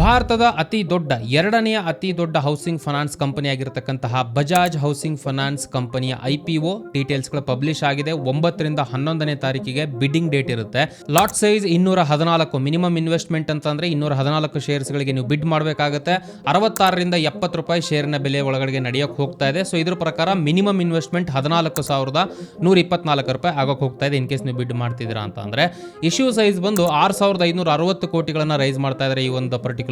ಭಾರತದ ಅತಿ ದೊಡ್ಡ, ಎರಡನೆಯ ಅತಿ ದೊಡ್ಡ ಹೌಸಿಂಗ್ ಫೈನಾನ್ಸ್ ಕಂಪನಿ ಆಗಿರತಕ್ಕಂತಹ ಬಜಾಜ್ ಹೌಸಿಂಗ್ ಫೈನಾನ್ಸ್ ಕಂಪನಿಯ ಐ ಪಿ ಒ ಡೀಟೇಲ್ಸ್ಗಳು ಪಬ್ಲಿಷ್ ಆಗಿದೆ. ಒಂಬತ್ತರಿಂದ ಹನ್ನೊಂದನೇ ತಾರೀಕಿಗೆ ಬಿಡ್ಡಿಂಗ್ ಡೇಟ್ ಇರುತ್ತೆ. ಲಾಟ್ ಸೈಜ್ ಇನ್ನೂರ ಹದಿನಾಲ್ಕು ಮಿನಿಮಮ್ ಇನ್ವೆಸ್ಟ್ಮೆಂಟ್ ಅಂತಂದ್ರೆ ಇನ್ನೂರ ಹದಿನಾಲ್ಕು ಶೇರ್ಸ್ಗಳಿಗೆ ನೀವು ಬಿಡ್ ಮಾಡಬೇಕಾಗುತ್ತೆ. ಅರವತ್ತಾರರಿಂದ ಎಪ್ಪತ್ತು ರೂಪಾಯಿ ಶೇರಿನ ಬೆಲೆ ಒಳಗಡೆ ನಡೆಯೋಕೆ ಹೋಗ್ತಾ ಇದೆ. ಸೊ ಇದ್ರ ಪ್ರಕಾರ ಮಿನಿಮಮ್ ಇನ್ವೆಸ್ಟ್ಮೆಂಟ್ ಹದಿನಾಲ್ಕು ಸಾವಿರದ ನೂರ ಇಪ್ಪತ್ನಾಲ್ಕು ರೂಪಾಯಿ ಆಗೋಕೆ ಹೋಗ್ತಾ ಇದೆ ಇನ್ ಕೇಸ್ ನೀವು ಬಿಡ್ ಮಾಡ್ತಿದ್ದೀರಾ ಅಂತ ಅಂದ್ರೆ ಇಶ್ಯೂ ಸೈಜ್ ಬಂದು ಆರು ಸಾವಿರದ ಐನೂರ ಅರವತ್ತು ಕೋಟಿಗಳನ್ನ ರೈಸ್ ಮಾಡ್ತಾ ಇದ್ದಾರೆ ಈ ಒಂದು ಪರ್ಟಿಕ್ಯುಲರ್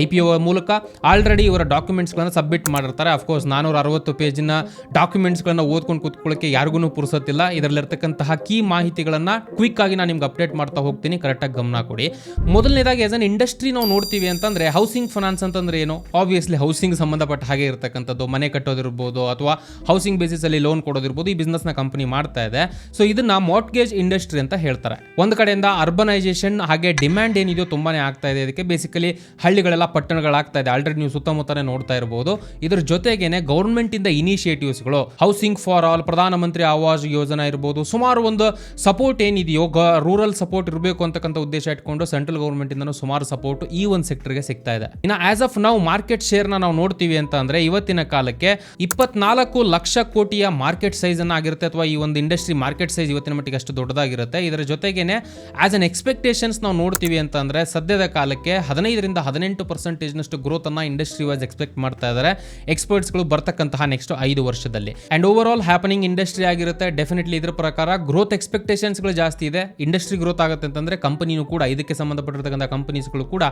ಐ ಪಿ ಒ ಮೂಲಕ. ಆಲ್ರೆಡಿ ಇವರ ಡಾಕ್ಯುಮೆಂಟ್ಸ್ಗಳನ್ನು ಸಬ್ಮಿಟ್ ಮಾಡಿರ್ತಾರೆ. ಅಫ್ಕೋರ್ಸ್ ನಾನೂರ ಅರವತ್ತು ಪೇಜಿನ ಡಾಕ್ಯುಮೆಂಟ್ಸ್ಗಳನ್ನು ಓದ್ಕೊಂಡು ಕೂತ್ಕೊಳ್ಳೋಕ್ಕೆ ಯಾರಿಗೂ ಪುರುಸತ್ತಿಲ್ಲ. ಇದರಲ್ಲಿರ್ತಕ್ಕಂತಹ ಕೀ ಮಾಹಿತಿಗಳನ್ನು ಕ್ವಿಕ್ ಆಗಿ ನಾನು ನಿಮ್ಗೆ ಅಪ್ಡೇಟ್ ಮಾಡ್ತಾ ಹೋಗ್ತೀನಿ. ಕರೆಕ್ಟಾಗಿ ಗಮನ ಕೊಡಿ. ಮೊದಲನೇದಾಗಿ ಆಸ್ ಅನ್ ಇಂಡಸ್ಟ್ರಿ ನಾವು ನೋಡ್ತೀವಿ ಅಂತಂದ್ರೆ ಹೌಸಿಂಗ್ ಫೈನಾನ್ಸ್ ಅಂತಂದ್ರೆ ಏನು? ಆಬ್ವಿಯಸ್ಲಿ ಹೌಸಿಂಗ್ ಸಂಬಂಧಪಟ್ಟ ಹಾಗೆ ಇರತಕ್ಕಂಥದ್ದು. ಮನೆ ಕಟ್ಟೋದಿರ್ಬೋದು ಅಥವಾ ಹೌಸಿಂಗ್ ಬೇಸಿಸ್ ಅಲ್ಲಿ ಲೋನ್ ಕೊಡೋದಿರ್ಬೋದು. ಈ ಬಿಸ್ನೆಸ್ನ ಕಂಪನಿ ಮಾಡ್ತಾ ಇದೆ. ಸೊ ಇದನ್ನ ಮಾರ್ಟ್ಗೇಜ್ ಇಂಡಸ್ಟ್ರಿ ಅಂತ ಹೇಳ್ತಾರೆ. ಒಂದು ಕಡೆಯಿಂದ ಅರ್ಬನೈಸೇಷನ್ ಹಾಗೆ ಡಿಮ್ಯಾಂಡ್ ಏನಿದೆಯೋ ತುಂಬಾನೇ ಆಗ್ತಾ ಇದೆ. ಅದಕ್ಕೆ ಬೇಸಿಕಲಿ ಹಳ್ಳಿಗಳೆಲ್ಲ ಪಟ್ಟಣಗಳಾಗ್ತಾ ಇದೆ. ಆಲ್ರೆಡಿ ನೀವು ಸುತ್ತಮುತ್ತನೇ ನೋಡ್ತಾ ಇರಬಹುದು ಇದ್ರ ಜೊತೆಗೇನೆ ಗೌರ್ಮೆಂಟ್ ಇಂದ ಇನಿಷಿಯೇಟಿವ್ಸ್ಗಳು ಹೌಸಿಂಗ್ ಫಾರ್ ಆಲ್ ಪ್ರಧಾನಮಂತ್ರಿ ಆವಾಸ್ ಯೋಜನಾ ಇರಬಹುದು ಸುಮಾರು ಒಂದು ಸಪೋರ್ಟ್ ಏನಿದೆಯೋ ರೂರಲ್ ಸಪೋರ್ಟ್ ಇರಬೇಕು ಅಂತಕ್ಕಂಥ ಉದ್ದೇಶ ಇಟ್ಕೊಂಡು ಸೆಂಟ್ರಲ್ ಗೌರ್ಮೆಂಟ್ ಇಂದ ಸುಮಾರು ಸಪೋರ್ಟ್ ಈ ಒಂದು ಸೆಕ್ಟರ್ಗೆ ಸಿಗ್ತಾ ಇದೆ. ಇನ್ನು ಆಸ್ ಆಫ್ ನಾವು ಮಾರ್ಕೆಟ್ ಶೇರ್ನ ನಾವು ನೋಡ್ತೀವಿ ಅಂತ ಅಂದ್ರೆ ಇವತ್ತಿನ ಕಾಲಕ್ಕೆ ಇಪ್ಪತ್ನಾಲ್ಕು ಲಕ್ಷ ಕೋಟಿಯ ಮಾರ್ಕೆಟ್ ಸೈಜ್ ಅನ್ನ ಆಗಿರುತ್ತೆ ಅಥವಾ ಈ ಒಂದು ಇಂಡಸ್ಟ್ರಿ ಮಾರ್ಕೆಟ್ ಸೈಜ್ ಇವತ್ತಿನ ಮಟ್ಟಿಗೆ ಅಷ್ಟು ದೊಡ್ಡದಾಗಿರುತ್ತೆ. ಇದರ ಜೊತೆಗೇನೆ ಆಸ್ ಅನ್ ಎಕ್ಸ್ಪೆಕ್ಟೇಷನ್ಸ್ ನಾವು ನೋಡ್ತೀವಿ ಅಂತ ಅಂದ್ರೆ ಸದ್ಯದ ಕಾಲಕ್ಕೆ ಹದಿನೈದರಿಂದ ಹದಿನೆಂಟು ಪರ್ಸೆಂಟೇಜ್ನಷ್ಟು ಗ್ರೋತ್ ಅನ್ನ ಇಂಡಸ್ಟ್ರಿ ವೈಸ್ ಎಕ್ಸ್ಪೆಕ್ಟ್ ಮಾಡ್ತಾ ಇದ್ದಾರೆ ಎಕ್ಸ್ಪರ್ಟ್ಸ್ಗಳು ಬರ್ತಕ್ಕಂತಹ ನೆಕ್ಸ್ಟ್ ಐದು ವರ್ಷದಲ್ಲಿ. And over all happening industry ಆಗಿರುತ್ತೆ. ಡೆಫಿನೆಟ್ಲಿ ಇದ್ರ ಪ್ರಕಾರ ಗ್ರೋತ್ ಎಕ್ಸ್ಪೆಕ್ಟೇಷನ್ಸ್ಗಳು ಜಾಸ್ತಿ ಇದೆ. ಇಂಡಸ್ಟ್ರಿ ಗ್ರೋತ್ ಆಗುತ್ತೆ ಅಂತಂದ್ರೆ ಕಂಪನಿನೂ ಕೂಡ, ಇದಕ್ಕೆ ಸಂಬಂಧಪಟ್ಟಿರ್ತಕ್ಕಂಥ ಕಂಪನೀಸ್ಗಳು ಕೂಡ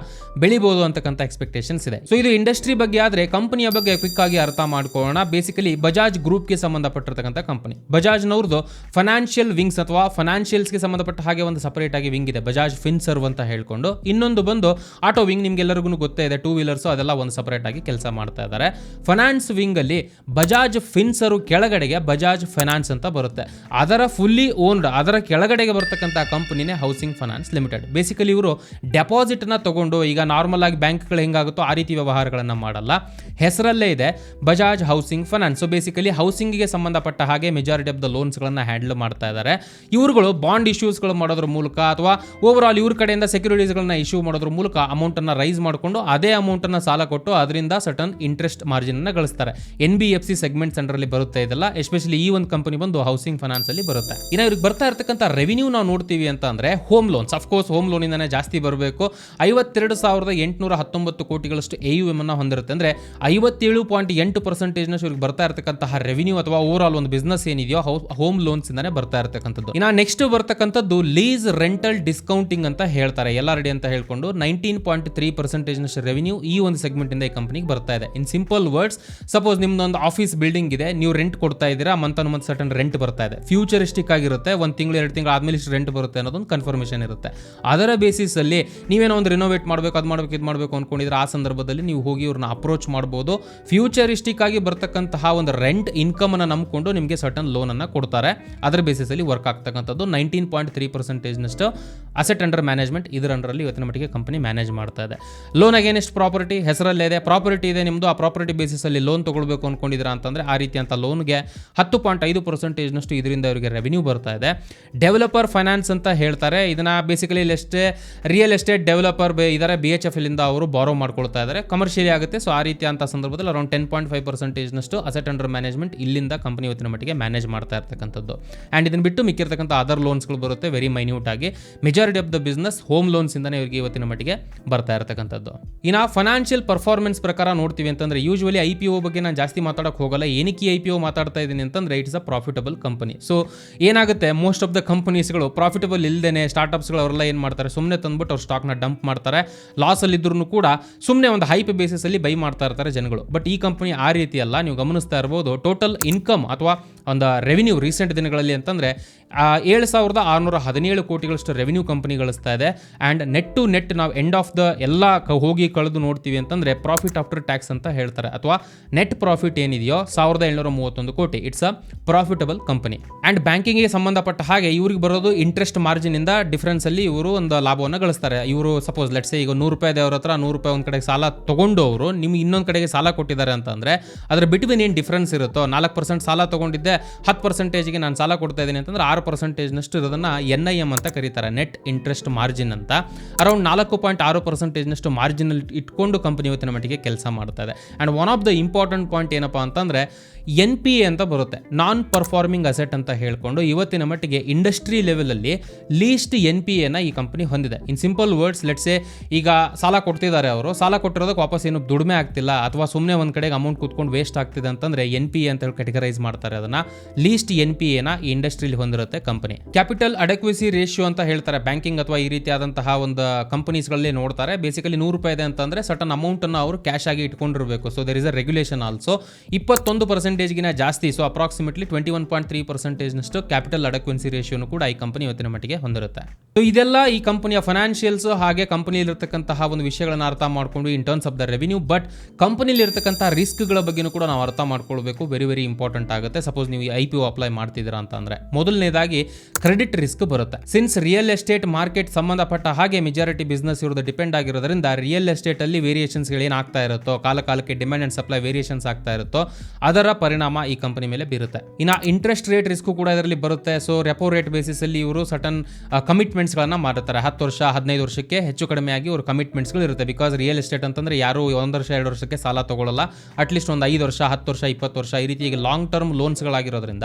ಬೆಳಿಬಹುದು ಅಂತಕ್ಕಂಥ ಎಕ್ಸ್ಪೆಕ್ಟೇಷನ್ಸ್ ಇದೆ. ಸೊ ಇದು ಇಂಡಸ್ಟ್ರಿ ಬಗ್ಗೆ ಆದ್ರೆ ಕಂಪನಿಯ ಬಗ್ಗೆ ಕ್ವಿಕ್ ಆಗಿ ಅರ್ಥ ಮಾಡ್ಕೊಳ್ಳೋಣ. ಬೇಸಿಕಲಿ ಬಜಾಜ್ ಗ್ರೂಪ್ಗೆ ಸಂಬಂಧಪಟ್ಟಿರ್ತಕ್ಕಂಥ ಕಂಪನಿ ಬಜಾಜ್ನವ್ರದ್ದು ಫೈನಾನ್ಷಿಯಲ್ ವಿಂಗ್ಸ್ ಅಥವಾ ಫೈನಾನ್ಷಿಯಲ್ಸ್ಗೆ ಸಂಬಂಧಪಟ್ಟ ಹಾಗೆ ಒಂದು ಸಪರೇಟ್ ಆಗಿ ವಿಂಗ್ ಇದೆ. ಬಜಾಜ್ ಫಿನ್ಸರ್ವ್ ಅಂತ ಹೇಳ್ಕೊಂಡು. ಇನ್ನೊಂದು ಬಂದು ಆಟೋ ವಿಂಗ್ ನಿಮ್ಗೆಲ್ಲರಿಗೂ ಗೊತ್ತೇ ಇದೆ ಟೂ ವೀಲರ್ಸು ಅದೆಲ್ಲ ಒಂದು ಸಪರೇಟ್ ಆಗಿ ಕೆಲಸ ಮಾಡ್ತಾ ಇದ್ದಾರೆ. ಫೈನಾನ್ಸ್ ವಿಂಗ್ ಅಲ್ಲಿ ಬಜಾಜ್ ಫಿನ್ಸರು ಕೆಳಗಡೆಗೆ ಬಜಾಜ್ ಫೈನಾನ್ಸ್ ಅಂತ ಬರುತ್ತೆ. ಅದರ ಫುಲ್ಲಿ ಓನ್ಡ್ ಅದರ ಕೆಳಗಡೆಗೆ ಬರ್ತಕ್ಕಂಥ ಕಂಪನಿನೇ ಹೌಸಿಂಗ್ ಫೈನಾನ್ಸ್ ಲಿಮಿಟೆಡ್ ಬೇಸಿಕಲಿ ಇವರು ಡೆಪಾಸಿಟ್ನ ತಗೊಂಡು ಈಗ ನಾರ್ಮಲ್ ಆಗಿ ಬ್ಯಾಂಕ್ಗಳು ಹೆಂಗಾಗುತ್ತೋ ಆ ರೀತಿ ವ್ಯವಹಾರಗಳನ್ನು ಮಾಡಲ್ಲ. ಹೆಸರಲ್ಲೇ ಇದೆ Bajaj housing finance so basically ಹೌಸಿಂಗಿಗೆ ಸಂಬಂಧಪಟ್ಟ ಹಾಗೆ ಮೆಜಾರಿಟಿ ಆಫ್ ದ ಲೋನ್ಸ್ಗಳನ್ನು ಹ್ಯಾಂಡಲ್ ಮಾಡ್ತಾ ಇದ್ದಾರೆ. ಇವರುಗಳು ಬಾಂಡ್ ಇಶ್ಯೂಸ್ಗಳು ಮಾಡೋದ್ರ ಮೂಲಕ ಅಥವಾ ಓವರ್ ಆಲ್ ಇವ್ರ ಕಡೆಯಿಂದ ಸೆಕ್ಯೂರಿಟೀಸ್ಗಳನ್ನ ಇಶ್ಯೂ ಮಾಡೋದ್ರ ಮೂಲಕ ಅಮೌಂಟನ್ನು ರೈಸ್ ಮಾಡಿಕೊಂಡು ಅದೇ ಅಮೌಂಟನ್ನು ಸಾಲ ಕೊಟ್ಟು ಅದರಿಂದ certain interest margin ಗಳಿಸ್ತಾರೆ. N B F C segment ಸೆಂಟ್ರಲ್ಲಿ ಬರುತ್ತೆ ಇದೆಲ್ಲ ಎಸ್ಪೆಷಲಿ ಈ ಒಂದು ಕಂಪನಿ ಬಂದು ಹೌಸಿಂಗ್ ಫೈನಾನ್ಸ್ ಅಲ್ಲಿ ಬರುತ್ತೆ. ಇನ್ನು ಇವ್ರಿಗೆ ಬರ್ತಾ ಇರ್ತಕ್ಕಂಥ ರೆವಿನ್ಯೂ ನಾವು ನೋಡ್ತೀವಿ ಅಂತ ಅಂದ್ರೆ home loans of course home ಲೋನಿಂದನೇ ಜಾಸ್ತಿ ಬರಬೇಕು. ಐವತ್ತೆರಡು ಸಾವಿರದ ಎಂಟುನೂರ ಹತ್ತೊಂಬತ್ತು ಕೋಟಿಗಳಷ್ಟು ಎ ಯು ಎಂ ಅನ್ನ ಹೊಂದಿರುತ್ತೆ. ಅಂದ್ರೆ ಐವತ್ತೇಳು ಪಾಯಿಂಟ್ ಎಂಟು ಪರ್ಸೆಂಟೇಜ್ನಷ್ಟು ಇವ್ರಿಗೆ ಬರ್ತಾ ಇರ್ತಕ್ಕಂತಹ ರೆವಿನ್ಯೂ ಅಥವಾ ಓವರ್ ಆಲ್ ಒಂದು ಬಿಸ್ನೆಸ್ ಏನಿದೆಯೋ ಹೋಮ್ ಲೋನ್ಸ್ ಇಂದಾನೆ ಬರ್ತಾ ಇರ್ತಕ್ಕಂಥದ್ದು. ಇನ್ನು ನೆಕ್ಸ್ಟ್ ಬರ್ತಕ್ಕಂಥದ್ದು ಲೀಸ್ ರೆಂಟಲ್ ಡಿಸ್ಕೌಂಟಿಂಗ್ ಅಂತ ಹೇಳ್ತಾರೆ. ಎಲ್ಲ ರೆಡಿ ಅಂತ ಹೇಳ್ಕೊಂಡು ನೈನ್ಟೀನ್ ಪಾಯಿಂಟ್ ತ್ರೀ ಪರ್ಸೆಂಟೇಜ್ನಷ್ಟು ರೆವಿನ್ಯೂ ಈ ಒಂದು ಸೆಗ್ಮೆಂಟ್ ಇಂದ ಈ ಕಂಪನಿಗೆ ಬರ್ತಾ ಇದೆ. ಇನ್ ಸಿಂಪಲ್ ವರ್ಡ್ಸ್ ಸಪೋಸ್ ನಿಮ್ದೊಂದು ಆಫೀಸ್ ಬಿಲ್ಡಿಂಗ್ ಇದೆ, ನೀವು ರೆಂಟ್ ಕೊಡ್ತಾ ಇದ್ದೀರಾ month on month certain rent ಬರ್ತಾ ಇದೆ. ಫ್ಯೂಚರಿಸ್ಟಿಕ್ ಆಗಿರುತ್ತೆ, ಒಂದು ತಿಂಗಳು, ಎರಡು ತಿಂಗಳು ಆದಮೇಲೆ ಇಷ್ಟು ರೆಂಟ್ ಬರುತ್ತೆ ಅನ್ನೋದೊಂದು ಕನ್ಫರ್ಮೇಷನ್ ಇರುತ್ತೆ. ಅದರ ಬೇಸಿಸ್ ಅಲ್ಲಿ ನೀವೇನೋ ಒಂದು ರಿನೋವೇಟ್ ಮಾಡಬೇಕು, ಅದು ಮಾಡಬೇಕು, ಇದು ಮಾಡಬೇಕು ಅನ್ಕೊಂಡಿದ್ರೆ ಆ ಸಂದರ್ಭದಲ್ಲಿ ನೀವು ಹೋಗಿ ಇವ್ರನ್ನ ಅಪ್ರೋಚ್ ಮಾಡ್ಬೋದು. ಫ್ಯೂಚರಿಸ್ಟಿಕ್ ಆಗಿ ಬರ್ತಕ್ಕಂತಹ ಒಂದು ರೆಂಟ್ ಇನ್ಕಮ್ ಅನ್ನ ನಂಬಿಕೊಂಡು ನಿಮಗೆ ಸರ್ಟನ್ ಲೋನ್ ಅನ್ನ ಕೊಡ್ತಾರೆ. ಅದರ ಬೇಸಿಸ್ ಅಲ್ಲಿ ವರ್ಕ್ ಆಗ್ತಕ್ಕಂಥದ್ದು. ನೈನ್ಟೀನ್ ಪಾಯಿಂಟ್ ತ್ರೀ ಪರ್ಸೆಂಟೇಜ್ನಷ್ಟು ಅಸೆಟ್ ಅಂಡರ್ ಮ್ಯಾನೇಜ್ಮೆಂಟ್ ಇದರ ಅಂಡರಲ್ಲಿ ಇವತ್ತಿನ ಮಟ್ಟಿಗೆ ಕಂಪನಿ ಮ್ಯಾನೇಜ್ ಮಾಡ್ತಾ ಇದೆ. ಲೋನ್ ಅಗೇನೆಸ್ಟ್ ಪ್ರಾಪರ್ಟಿ ಹೆಸರಲ್ಲೇ ಇದೆ. ಪ್ರಾಪರ್ಟಿ ಇದೆ ನಿಮ್ಮದು ಆ ಪ್ರಾಪರ್ಟಿ ಬೇಸಿಸಲ್ಲಿ ಲೋನ್ ತೊಗೊಳ್ಬೇಕು ಅಂದ್ಕೊಂಡಿದ್ದೀರಾ ಅಂತಂದರೆ ಆ ರೀತಿ ಅಂತ ಲೋನ್ಗೆ ಹತ್ತು ಪಾಯಿಂಟ್ ಐದು ಪರ್ಸೆಂಟೇಜ್ನಷ್ಟು ಇದರಿಂದ ಅವರಿಗೆ ರೆವಿನ್ಯೂ ಬರ್ತಾ ಇದೆ. ಡೆವಲಪರ್ ಫೈನಾನ್ಸ್ ಅಂತ ಹೇಳ್ತಾರೆ. ಇದನ್ನ ಬೇಸಿಕಲಿ ಎಷ್ಟೇ ರಿಯಲ್ ಎಸ್ಟೇಟ್ ಡೆವಲಪರ್ ಇದಾರೆ ಬಿ ಎಚ್ ಎಫ್ ಅವರು ಬಾರೋ ಮಾಡ್ಕೊಳ್ತಾ ಇದ್ದಾರೆ ಕಮರ್ಷಿಯಲಿ ಆಗುತ್ತೆ. ಸೊ ಆ ರೀತಿ ಅಂತ ಸಂದರ್ಭದಲ್ಲಿ ಅರೌಂಡ್ ಟೆನ್ ಪಾಯಿಂಟ್ ಫೈವ್ ಪರ್ಸೆಂಟೇಜ್ನಷ್ಟು ಅಸೆಟ್ ಅಂಡರ್ ಮ್ಯಾನೇಜ್ಮೆಂಟ್ ಇಲ್ಲಿಂದ ಕಂಪನಿ ಇವತ್ತಿನ ಮಟ್ಟಿಗೆ ಮ್ಯಾನೇಜ್ ಮಾಡ್ತಾ ಇರ್ತಕ್ಕಂಥದ್ದು. ಆ್ಯಂಡ್ ಇದನ್ನು ಬಿಟ್ಟು ಮಿಕ್ಕಿರ್ತಕ್ಕಂಥ ಅದರ್ ಲೋನ್ಸ್ಗಳು ಬರುತ್ತೆ. ವೆರಿ ಮೈನ್ಯೂಟ್ ಆಗಿ. Majority of the business home loans ಇಂದನೇ ಇವರಿಗೆ ಇವತ್ತಿನ ಮಟ್ಟಿಗೆ ಬರ್ತಾ ಇರತಕ್ಕಂಥದ್ದು ಇನ್ನು ಫೈನಾನ್ಷಿಯಲ್ ಪರ್ಫಾರ್ಮೆನ್ಸ್ ಪ್ರಕಾರ ನೋಡ್ತೀವಿ ಅಂತಂದ್ರೆ ಯೂಶುವಲಿ ಐ ಪಿ ಒ ಬಗ್ಗೆ ನಾನು ಜಾಸ್ತಿ ಮಾತಾಡಕ್ಕೆ ಹೋಗಲ್ಲ. ಏನಕ್ಕೆ ಐ ಪಿ ಒ ಮಾತಾಡ್ತಾ ಇದ್ದೀನಿ ಅಂತಂದ್ರೆ it's a profitable company so ಏನಾಗುತ್ತೆ? ಮೋಸ್ಟ್ ಆಫ್ ದ ಕಂಪನೀಸ್ಗಳು ಪ್ರಾಫಿಟಬಲ್ ಇಲ್ಲದೇನೆ ಸ್ಟಾರ್ಟ್ಅಪ್ಸ್ಗಳು ಅವರೆಲ್ಲ ಏನು ಮಾಡ್ತಾರೆ? ಸುಮ್ಮನೆ ತಂದ್ಬಿಟ್ಟು ಅವ್ರು ಸ್ಟಾಕ್ನ ಡಂಪ್ ಮಾಡ್ತಾರೆ. ಲಾಸಲ್ಲಿ ಇದ್ರೂ ಕೂಡ ಸುಮ್ಮನೆ ಒಂದು ಹೈಪ್ ಬೇಸಿಸ್ ಅಲ್ಲಿ ಬೈ ಮಾಡ್ತಾ ಇರ್ತಾರೆ ಜನಗಳು. ಬಟ್ ಈ ಕಂಪನಿ ಆ ರೀತಿ ಅಲ್ಲ. ನೀವು ಗಮನಿಸ್ತಾ ಇರ್ಬೋದು ಟೋಟಲ್ ಇನ್ಕಮ್ ಅಥವಾ ಒಂದು ರೆವಿನ್ಯೂ ರೀಸೆಂಟ್ ದಿನಗಳಲ್ಲಿ ಅಂತಂದ್ರೆ ಏಳು ಸಾವಿರದ ಆರುನೂರ ಹದಿನೇಳು ಕೋಟಿಗಳಷ್ಟು ರೆವಿನ್ಯೂ ಕಂಪನಿ ಗಳಿಸ್ತಾ ಇದೆ. ಆ್ಯಂಡ್ ನೆಟ್ ಟು ನೆಟ್ ನಾವು ಎಂಡ್ ಆಫ್ ದ ಎಲ್ಲ ಕ- ಹೋಗಿ ಕಳೆದು ನೋಡ್ತೀವಿ ಅಂತಂದರೆ ಪ್ರಾಫಿಟ್ ಆಫ್ಟರ್ ಟ್ಯಾಕ್ಸ್ ಅಂತ ಹೇಳ್ತಾರೆ. ಅಥವಾ ನೆಟ್ ಪ್ರಾಫಿಟ್ ಏನಿದೆಯೋ ಸಾವಿರದ ಏಳ್ನೂರ ಮೂವತ್ತೊಂದು crore. It's a profitable company and ಬ್ಯಾಂಕಿಂಗ್ಗೆ ಸಂಬಂಧಪಟ್ಟ ಹಾಗೆ ಇವ್ರಿಗೆ ಬರೋದು ಇಂಟ್ರೆಸ್ಟ್ ಮಾರ್ಜಿನ್ ಇಂದ ಡಿಫರೆನ್ಸ್ ಅಲ್ಲಿ ಇವರು ಒಂದು ಲಾಭವನ್ನು ಗಳಿಸ್ತಾರೆ. ಇವರು ಸಪೋಸ್ ಲೆಟ್ಸ್ ಈಗ ನೂರು ರೂಪಾಯಿ ಅವ್ರ ಹತ್ರ, ನೂರು ರೂಪಾಯಿ ಒಂದು ಕಡೆಗೆ ಸಾಲ ತಗೊಂಡು ಅವರು ನಿಮ್ಗೆ ಇನ್ನೊಂದು ಕಡೆಗೆ ಸಾಲ ಕೊಟ್ಟಿದ್ದಾರೆ ಅಂತಂದರೆ ಅದ್ರ ಬಿಟ್ವೀನ್ ಏನು ಡಿಫ್ರೆನ್ಸ್ ಇರುತ್ತೋ, ನಾಲ್ಕು ಪರ್ಸೆಂಟ್ ಸಾಲ ತಗೊಂಡಿದ್ದೆ, ಹತ್ತು ಪರ್ಸೆಂಟೇಜ್ಗೆ ನಾನು ಸಾಲ ಕೊಡ್ತಾ ಇದ್ದೀನಿ ಅಂತಂದ್ರೆ ಆರು ಪರ್ಸೆಂಟೇಜ್ನಷ್ಟು ಇರೋದನ್ನು ಎನ್ ಐ ಎಂ ಅಂತ ಕರೀತಾರೆ ನೆಟ್ ಇಂಟ್ರೆಸ್ಟ್ ಮಾರ್ಜಿನ್ ಅಂತ. ಅರೌಂಡ್ ನಾಲ್ಕು ಪಾಯಿಂಟ್ ಆರು ಪರ್ಸೆಂಟೇಜ್ ಪರ್ಸೆಂಟೇಜ್ನಷ್ಟು ಮಾರ್ಜಿನಲ್ ಇಟ್ಕೊಂಡು ಕಂಪನಿ ಇವತ್ತಿನ ಮಟ್ಟಿಗೆ ಕೆಲಸ ಮಾಡ್ತಾ ಇದೆ. And one of the important point ಏನಪ್ಪ ಅಂತಂದರೆ ಎನ್ ಪಿ ಎ ಅಂತ ಬರುತ್ತೆ. ನಾನ್ ಪರ್ಫಾರ್ಮಿಂಗ್ ಅಸೆಟ್ ಅಂತ ಹೇಳ್ಕೊಂಡು ಇವತ್ತಿನ ಮಟ್ಟಿಗೆ ಇಂಡಸ್ಟ್ರಿ ಲೆವೆಲಲ್ಲಿ ಲೀಸ್ಟ್ ಎನ್ ಪಿ ಎನ ಈ ಕಂಪನಿ ಹೊಂದಿದೆ. ಇನ್ ಸಿಂಪಲ್ ವರ್ಡ್ಸ್ ಲೆಟ್ಸೆ ಈಗ ಸಾಲ ಕೊಡ್ತಿದ್ದಾರೆ ಅವರು. ಸಾಲ ಕೊಟ್ಟಿರೋದಕ್ಕೆ ವಾಪಸ್ ಏನು ದುಡಿಮೆ ಆಗ್ತಿಲ್ಲ ಅಥವಾ ಸುಮ್ಮನೆ ಒಂದು ಕಡೆಗೆ ಅಮೌಂಟ್ ಕೂತ್ಕೊಂಡು ವೇಸ್ಟ್ ಆಗ್ತಿದೆ ಅಂತಂದರೆ ಎನ್ ಪಿ ಎ ಅಂತ ಹೇಳಿ ಕೆಟಗರೈಸ್ ಮಾಡ್ತಾರೆ ಅದನ್ನು. ಲೀಸ್ಟ್ ಎನ್ ಪಿ ಎನ ಈ ಇಂಡಸ್ಟ್ರಿಲಿ ಹೊಂದಿರುತ್ತೆ ಕಂಪನಿ ಕ್ಯಾಪಿಟಲ್ ಅಡೆಕ್ವಿಸಿ ರೇಷಿಯೋ ಅಂತ ಹೇಳ್ತಾರೆ. ಬ್ಯಾಂಕಿಂಗ್ ಅಥವಾ ಈ ರೀತಿಯಾದಂತಹ ಒಂದು ಕಂಪನೀಸ್ಗಳಲ್ಲಿ ನೋಡ್ತಾರೆ. ಬೇಸಿಕಲಿ ನೂರು ರೂಪಾಯಿ ಇದೆ ಅಂತಂದ್ರೆ ಸಟನ್ ಅಮೌಂಟನ್ನು ಅವರು ಕ್ಯಾಶ್ ಆಗಿ ಇಟ್ಕೊಂಡಿರಬೇಕು. So there is a regulation also ಇಪ್ಪತ್ತೊಂದು ಪರ್ಸೆಂಟೇಜ್ಗಿನ ಜಾಸ್ತಿ so approximately twenty one point three ಪರ್ಸೆಂಟೇಜ್ನಷ್ಟು capital adequacy ರೇಷಿಯೋನು ಕೂಡ ಈ ಕಂಪನಿ ಇವತ್ತಿನ ಮಟ್ಟಿಗೆ ಹೊಂದಿರುತ್ತೆ. ಸೊ ಇದೆಲ್ಲ ಈ ಕಂಪನಿಯ ಫೈನಾನ್ಷಿಯಲ್ಸ್ ಹಾಗೆ ಕಂಪನಿಯಲ್ಲಿರ್ತಕ್ಕಂತಹ ಒಂದು ವಿಷಯಗಳನ್ನು ಅರ್ಥ ಮಾಡ್ಕೊಂಡು in terms of the revenue but ಕಂಪನಿಲಿರ್ತಕ್ಕಂಥ ರಿಸ್ಕ್ಗಳ ಬಗ್ಗೆನೂ ಕೂಡ ನಾವು ಅರ್ಥ ಮಾಡ್ಕೊಳ್ಬೇಕು. ವೆರಿ ವೆರಿ ಇಂಪಾರ್ಟೆಂಟ್ ಆಗುತ್ತೆ. ಸಪೋಸ್ ನೀವು ಐ ಪಿ ಒ ಅಪ್ಲೈ ಮಾಡ್ತಿದ್ದೀರಾ ಅಂತ ಅಂದ್ರೆ. ಮೊದಲನೇದಾಗಿ ಕ್ರೆಡಿಟ್ ರಿಸ್ಕ್ ಬರುತ್ತೆ. ಸಿನ್ಸ್ ರಿಯಲ್ ಎಸ್ಟೇಟ್ ಮಾರ್ಕೆಟ್ ಸಂಬಂಧಪಟ್ಟ ಹಾಗೆ ಮೆಜಾರಿಟಿ ಬಿಸ್ನೆಸ್ ಇರೋದು ಡಿಪೆಂಡ್ ಆಗಿರೋದ್ರಿಂದ ರಿಯಲ್ ಎಸ್ಟೇಟ್ ಅಲ್ಲಿ ವೇರಿಯೇಷನ್ಸ್ಗಳು ಏನು ಆಗ್ತಾ ಇರುತ್ತೋ ಕಾಲ ಕಾಲಕ್ಕೆ ಡಿಮ್ಯಾಂಡ್ ಅಂಡ್ ಸಪ್ಲೈ ವೇರಿಯೇಷನ್ಸ್ ಆಗ್ತಾ ಇರುತ್ತೋ, ಅದರ ಪರಿಣಾಮ ಈ ಕಂಪನಿ ಮೇಲೆ ಬೀರುತ್ತೆ. ಇನ್ನು ಇಂಟ್ರೆಸ್ಟ್ ರೇಟ್ ರಿಸ್ಕು ಕೂಡ ಇದರಲ್ಲಿ ಬರುತ್ತೆ. ಸೊ ರೆಪೋ ರೇಟ್ ಬೇಸಿಸ್ ಅಲ್ಲಿ ಇವರು ಸಟನ್ ಕಮಿಟ್ಮೆಂಟ್ಸ್ಗಳನ್ನ ಮಾಡುತ್ತಾರೆ ಹತ್ತು ವರ್ಷ, ಹದಿನೈದು ವರ್ಷಕ್ಕೆ ಹೆಚ್ಚು ಕಡಿಮೆ ಆಗಿ ಇವರು ಕಮಿಟ್ಮೆಂಟ್ಸ್ಗಳು ಇರುತ್ತೆ. ಬಿಕಾಸ್ ರಿಯಲ್ ಎಸ್ಟೇಟ್ ಅಂತಂದ್ರೆ ಯಾರು ಒಂದು ವರ್ಷ, ಎರಡು ವರ್ಷಕ್ಕೆ ಸಾಲ ತಗೊಳ್ಳಲ್ಲ ಅಟ್ಲೀಸ್ಟ್ ಒಂದು ಐದು ವರ್ಷ, ಹತ್ತು ವರ್ಷ, ಇಪ್ಪತ್ತು ವರ್ಷ ಈ ರೀತಿ ಈಗ ಲಾಂಗ್ ಟರ್ಮ್ ಲೋನ್ಸ್ಗಳಾಗಿರೋದ್ರಿಂದ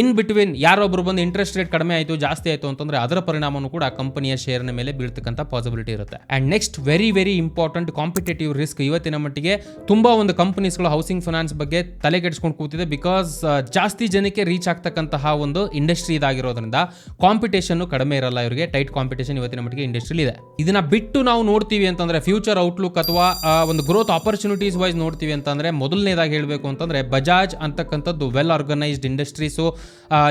ಇನ್ ಬಿಟ್ವೀನ್ ಯಾರೊಬ್ಬರು ಬಂದು ಇಂಟ್ರೆಸ್ಟ್ ರೇಟ್ ಕಡಿಮೆ ಆಯಿತು, ಜಾಸ್ತಿ ಆಯಿತು ಅಂತಂದ್ರೆ ಅದರ ಪರಿಣಾಮನೂ ಕೂಡ ಕಂಪನಿಯ ಶೇರ್ನ ಮೇಲೆ ಬೀಳ್ತಕ್ಕಂಥ ಪಾಸಿಬಿಲಿಟಿ ಇರುತ್ತೆ. And next very very important competitive risk ಇವತ್ತಿನ ಮಟ್ಟಿಗೆ ತುಂಬ ಒಂದು ಕಂಪನೀಸ್ಗಳು ಹೌಸಿಂಗ್ ಫೈನಾನ್ಸ್ ಬಗ್ಗೆ ತಲೆ ಕೆಡಿಸ್ಕೊಂಡು ಕೂತಿದೆ ಬಿಕಾಸ್ ಜಾಸ್ತಿ ಜನಕ್ಕೆ ರೀಚ್ ಆಗ್ತಕ್ಕಂತಹ ಒಂದು ಇಂಡಸ್ಟ್ರಿ ಇದಾಗಿರೋದ್ರಿಂದ ಕಾಂಪಿಟೇಷನ್ ಕಡಿಮೆ ಇರಲ್ಲ ಇವರಿಗೆ. ಟೈಟ್ ಕಾಂಪಿಟೇಷನ್ ಇವತ್ತಿನ ಮಟ್ಟಿಗೆ ಇಂಡಸ್ಟ್ರಿ ಇದೆ. ಇದನ್ನ ಬಿಟ್ಟು ನಾವು ನೋಡ್ತೀವಿ ಅಂತಂದ್ರೆ ಫ್ಯೂಚರ್ ಔಟ್ಲುಕ್ ಅಥವಾ ಒಂದು ಗ್ರೋತ್ ಆಪರ್ಚುನಿಟೀಸ್ ವೈಸ್ ನೋಡ್ತೀವಿ ಅಂತಂದ್ರೆ ಮೊದಲನೇದಾಗಿ ಹೇಳಬೇಕು ಅಂತಂದ್ರೆ ಬಜಾಜ್ ಅಂತಕ್ಕಂಥದ್ದು ವೆಲ್ ಆರ್ಗನೈಸ್ಡ್ ಇಂಡಸ್ಟ್ರೀಸು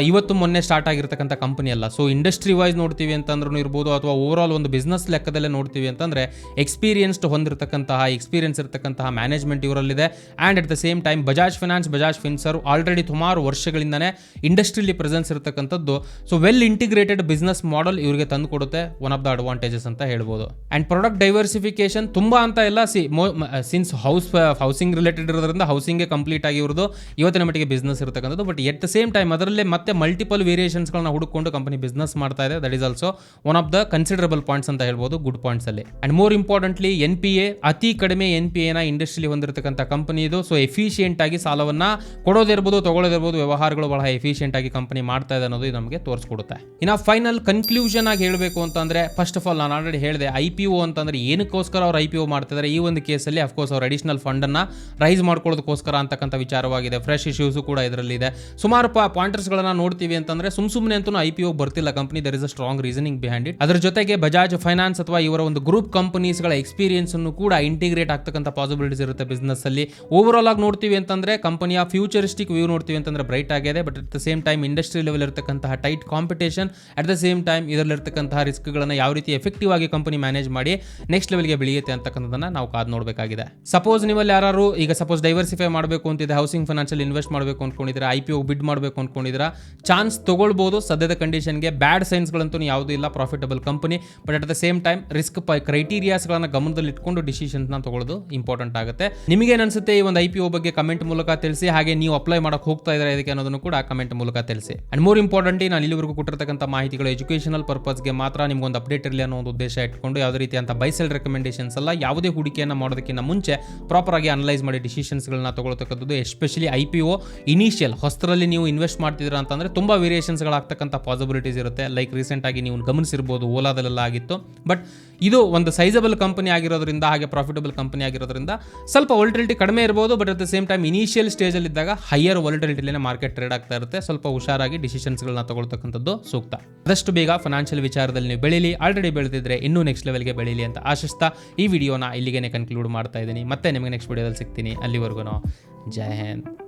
ಇವತ್ತು ಮೊನ್ನೆ ಸ್ಟಾರ್ಟ್ ಆಗಿರ್ತಕ್ಕಂಥ ಕಂಪನಿ ಅಲ್ಲ. ಸೊ ಇಂಡಸ್ಟ್ರಿ ವೈಸ್ ನೋಡ್ತೀವಿ ಅಂತಂದ್ರೂ ಇರ್ಬೋದು ಅಥವಾ ಓವರ್ ಆಲ್ ಒಂದು ಬಿಸ್ನೆಸ್ ಲೆಕ್ಕದಲ್ಲೇ ನೋಡ್ತೀವಿ ಅಂತಂದ್ರೆ ಎಕ್ಸ್ಪೀರಿಯನ್ಸ್ಡ್ ಹೊಂದಿರತಕ್ಕಂತಹ ಎಕ್ಸ್ಪೀರಿಯನ್ಸ್ ಇರತಕ್ಕಂತಹ management ಇವರಲ್ಲಿದೆ. And at the same time Bajaj finance Bajaj Finserv already ಸುಮಾರು ವರ್ಷಗಳಿಂದನೇ ಇಂಡಸ್ಟ್ರಿಲಿ ಪ್ರೆಸೆನ್ಸ್ ಇರತಕ್ಕಂಥದ್ದು. So well integrated business model ಇವರಿಗೆ ತಂದು ಕೊಡುತ್ತೆ. ಒನ್ ಆಫ್ ದ ಅಡ್ವಾಂಟೇಜಸ್ ಅಂತ ಹೇಳ್ಬೋದು. ಆ್ಯಂಡ್ ಪ್ರಾಡಕ್ಟ್ ಡೈವರ್ಸಿಫಿಕೇಶನ್ ತುಂಬ ಅಂತ ಎಲ್ಲ ಸಿ ಸಿನ್ಸ್ ಹೌಸ್ ಹೌಸಿಂಗ್ ರಿಲೇಟೆಡ್ ಇರೋದ್ರಿಂದ ಹೌಸಿಂಗೇ ಕಂಪ್ಲೀಟ್ ಆಗಿ ಇವ್ರದ್ದು. ಇವತ್ತಿನ ಮಟ್ಟಿಗೆ ಬಿಸ್ನೆಸ್ ಇರತಕ್ಕಂಥದ್ದು. But at the same time ಅದರಲ್ಲೇ ಮತ್ತೆ ಮಲ್ಟಿಪಲ್ ವೇರಿಯೇಷನ್ಸ್ಗಳನ್ನ ಹುಡುಕೊಂಡು ಕಂಪನಿ ಬಿಸ್ನೆಸ್ ಮಾಡ್ತಾ ಇದೆ. That is also one of the considerable points ಅಂತ ಹೇಳ್ಬೋದು. ಗುಡ್ ಪಾಯಿಂಟ್ಸ್ ಅಲ್ಲಿ. And more importantly N P A ಅತಿ ಕಡಿಮೆ ಎನ್ ಪಿ ಎನ ಇಂಡಸ್ಟ್ರಿಲಿ ಹೊಂದಿರತಕ್ಕಂಥ ಕಂಪನಿ ಇದು. ಸೊ ಎಫಿಷಿಯೆಂಟ್ ಆಗಿ ಸಾಲವನ್ನ ಕೊಡೋದಿರ್ಬೋದು ತೊಗೊಳ್ಳೋದಿರ್ಬೋದು ವ್ಯವಹಾರಗಳು ಬಹಳ ಎಫಿಷಿಯೆಂಟ್ ಆಗಿ ಕಂಪನಿ ಮಾಡ್ತಾ ಇದೆ ಅನ್ನೋದು ನಮಗೆ ತೋರಿಸ್ಕೊಡುತ್ತೆ. ಇನ್ನು ಫೈನಲ್ ಕನ್ಕ್ಲೂಷನ್ ಆಗಿ ಹೇಳಬೇಕು ಅಂತಂದ್ರೆ ಫಸ್ಟ್ ಆಫ್ ಆಲ್ ನಾನು ಆಲ್ರೆಡಿ ಹೇಳಿದೆ ಐ ಪಿ ಒ ಅಂತಂದ್ರೆ ಏನಕ್ಕೋಸ್ಕರ ಅವ್ರು ಐ ಪಿ ಒ ಮಾಡ್ತಿದ್ದಾರೆ ಈ ಒಂದು ಕೇಸಲ್ಲಿ ಅಫ್ಕೋರ್ಸ್ ಅವ್ರು ಅಡಿಷನಲ್ ಫಂಡ್ ಅನ್ನ ರೈಸ್ ಮಾಡ್ಕೊಳ್ಳೋದಕ್ಕೋಸ್ಕರ ಅಂತಕ್ಕಂಥ ವಿಚಾರವಾಗಿದೆ. ಫ್ರೆಶ್ ಇಶ್ಯೂಸ್ ಕೂಡ ಇದರಲ್ಲಿ ಇದೆ ಸುಮಾರು ಪಾಯಿಂಟರ್ಸ್ ಗಳನ್ನ ನೋಡ್ತೀವಿ ಅಂತಂದ್ರೆ, ಸುಮ್ ಸುಮ್ಮನೆ ಅಂತೂ ಐ ಪಿ ಒ ಬರ್ತಿಲ್ಲ. Company there is a strong reasoning behind it ಅದ್ರ ಜೊತೆಗೆ ಬಜಾಜ್ ಫೈನಾನ್ಸ್ ಅಥವಾ ಇವರ ಒಂದು ಗ್ರೂಪ್ ಕಂಪನೀಸ್ಗಳ ಎಕ್ಸ್ಪೀರಿಯನ್ಸ್ ಅನ್ನು ಕೂಡ ಇಂಟಿಗ್ರೇಟ್ ಆಗ್ತಕ್ಕಂಥ ಪಾಸಿಬಿಲಿಟೀಸ್ ಇರುತ್ತೆ ಬಿಸ್ನೆಸ್ ಅಲ್ಲಿ. ಓವರ್ ಆಲ್ ಆಗಿ ನೋಡ್ತೀವಿ ಅಂತಂದ್ರೆ ಕಂಪನಿಯ ಫ್ಯೂಚರಿಸ್ಟಿಕ್ ವ್ಯೂ ನೋಡ್ತೀವಿ ಅಂತಂದ್ರೆ ಬ್ರೈಟ್ ಆಗಿದೆ but at the same time industry level ಇರತಕ್ಕಂತಹ tight competition at the same time ಇದರಲ್ಲಿರ್ತಕ್ಕಂತಹ ರಿಸ್ಕ್ಗಳನ್ನು ಯಾವ ರೀತಿ ಎಫೆಕ್ಟಿವ್ ಆಗಿ ಕಂಪನಿ ಮ್ಯಾನೇಜ್ ಮಾಡಿ ನೆಕ್ಸ್ಟ್ ಲೆವೆಲ್ಗೆ ಬೆಳೆಯುತ್ತೆ ಅಂತಕ್ಕಂಥದ್ದನ್ನ ನಾವು ಕಾದು ನೋಡಬೇಕಾಗಿದೆ. ಸಪೋಸ್ ನೀವಲ್ಲಿ ಯಾರು ಈಗ ಸಪೋಸ್ ಡೈವರ್ಸಿಫೈ ಮಾಡಬೇಕು ಅಂತಿದೆ ಹೌಸಿಂಗ್ ಫೈನಾನ್ಷಿಯಲ್ ಇನ್ವೆಸ್ಟ್ ಮಾಡಬೇಕು ಅನ್ಕೊಂಡಿದ್ರೆ ಐ ಪಿ ಒ ಬಿಡ್ ಮಾಡಬೇಕು ಅನ್ಕೊಂಡಿದ್ರೆ ಚಾನ್ಸ್ ತೊಗೊಳ್ಬೋದು. ಸದ್ಯದ ಕಂಡೀಷನ್ಗೆ ಬ್ಯಾಡ್ ಸೈನ್ಸ್ಗಳಂತೂ ಯಾವುದೂ ಇಲ್ಲ profitable company but at the same time risk ಕ್ರೈಟೀರಿಯಾಸ್ಗಳನ್ನ ಗಮನದಲ್ಲಿ ಇಟ್ಕೊಂಡು ಡಿಸಿಷನ್ಸ್ನ ತಗೊಳ್ಳೋದು ಇಂಪಾರ್ಟೆಂಟ್ ಆಗುತ್ತೆ. ನಿಮಗೆ ಅನ್ಸುತ್ತೆ ಈ ಒಂದು ಐ ಬಗ್ಗೆ ಕಮೆಂಟ್ ಮೂಲಕ ತಿಳಿಸಿ, ಹಾಗೆ ನೀವು ಅಪ್ಲೈ ಮಾಡಕ್ಕೆ ಹೋಗ್ತಾ ಇದ್ದಾರೆ ಇದಕ್ಕೆ ಅನ್ನೋದನ್ನು ಕೂಡ ಕಮೆಂಟ್ ಮೂಲಕ ತಿಳಿಸಿ. ಅಂಡ್ ಮೋರ್ ಇಂಪಾರ್ಟೆಂಟ್ ನಾನು ಇಲ್ಲಿವರೆಗೂ ಕೊಟ್ಟಿರತಕ್ಕಂಥ ಮಾಹಿತಿಗಳು ಎಜುಕೇಷನಲ್ ಪರ್ಪಸ್ಗೆ ಮಾತ್ರ ನಿಮ್ಗೊಂದು ಅಪ್ಡೇಟ್ ಇರಲಿ ಅನ್ನೋ ಒಂದು ಉದ್ದೇಶ ಇಟ್ಕೊಂಡು, ಯಾವುದೇ ರೀತಿಯಂತ ಬೈಸೆಲ್ ರೆಕಮೆಂಡೇಶನ್ಸ್ ಅಲ್ಲ, ಯಾವುದೇ ಹೂಡಿಕೆಯನ್ನು ಮಾಡೋದಕ್ಕಿಂತ ಮುಂಚೆ ಪ್ರಾಪರ್ ಆಗಿ ಅನಲೈಸ್ ಮಾಡಿ ಡಿಸಿಷನ್ಸ್ಗಳನ್ನ ತಗೊಳ್ತಕ್ಕಂಥದ್ದು especially I P O initial ಹೊಸರಲ್ಲಿ ನೀವು ಇನ್ವೆಸ್ಟ್ ಮಾಡ್ತಿದ್ದೀರಾ ಅಂತಂದ್ರೆ ತುಂಬಾ ವೇರಿಯೇಷನ್ಸ್ಗಳಾಗ್ತಕ್ಕಂಥ ಪಾಸಿಬಿಲಿಟೀಸ್ ಇರುತ್ತೆ. ಲೈಕ್ ರೀಸೆಂಟ್ ಆಗಿ ನೀವು ಗಮನಿಸಿರ್ಬೋದು, ಓಲಾದಲ್ಲೆಲ್ಲ ಆಗಿತ್ತು. ಬಟ್ ಇದು ಒಂದು ಸೈಜಬಲ್ ಕಂಪನಿ ಆಗಿರೋದ್ರಿಂದ, ಹಾಗೆ ಪ್ರಾಫಿಟಬಲ್ ಕಂಪನಿ ಆಗಿರೋದ್ರಿಂದ ಸ್ವಲ್ಪ ವೊಲ್ಟಿಲಿಟಿ ಕಡಿಮೆ ಇರ್ಬೋದು but at the same time initial ಸ್ಟೇಜಲ್ಲಿ ಇದ್ದಾಗ ಹೈಯರ್ ವೊಲ್ಟಿಲಿಟಿಲೇ ಮಾರ್ಕೆಟ್ ಟ್ರೇಡ್ ಆಗ್ತಾ ಇರುತ್ತೆ. ಸ್ವಲ್ಪ ಹುಷಾರಾಗಿ ಡಿಸಿಷನ್ಸ್ಗಳನ್ನ ತಗೊಳ್ತಕ್ಕಂಥದ್ದು ಸೂಕ್ತ. ಆದಷ್ಟು ಬೇಗ ಫೈನಾನ್ಷಿಯಲ್ ವಿಚಾರದಲ್ಲಿ ನೀವು ಬೆಳೀಲಿ ಆಲ್ರೆಡಿ ಬೆಳೆದಿದ್ರೆ ಇನ್ನೂ ನೆಕ್ಸ್ಟ್ ಲೆವೆಲ್ಗೆ ಬೆಳೀಲಿ ಅಂತ ಆಶಿಸ್ತಾ ಈ ವಿಡಿಯೋನ ಇಲ್ಲಿಗೆ ಕನ್ಕ್ಲೂಡ್ ಮಾಡ್ತಾ ಇದ್ದೀನಿ. ಮತ್ತೆ ನಿಮಗೆ ನೆಕ್ಸ್ಟ್ ವಿಡಿಯೋದಲ್ಲಿ ಸಿಗ್ತೀನಿ. ಅಲ್ಲಿವರೆಗೂ ಜೈ ಹಿಂದ್.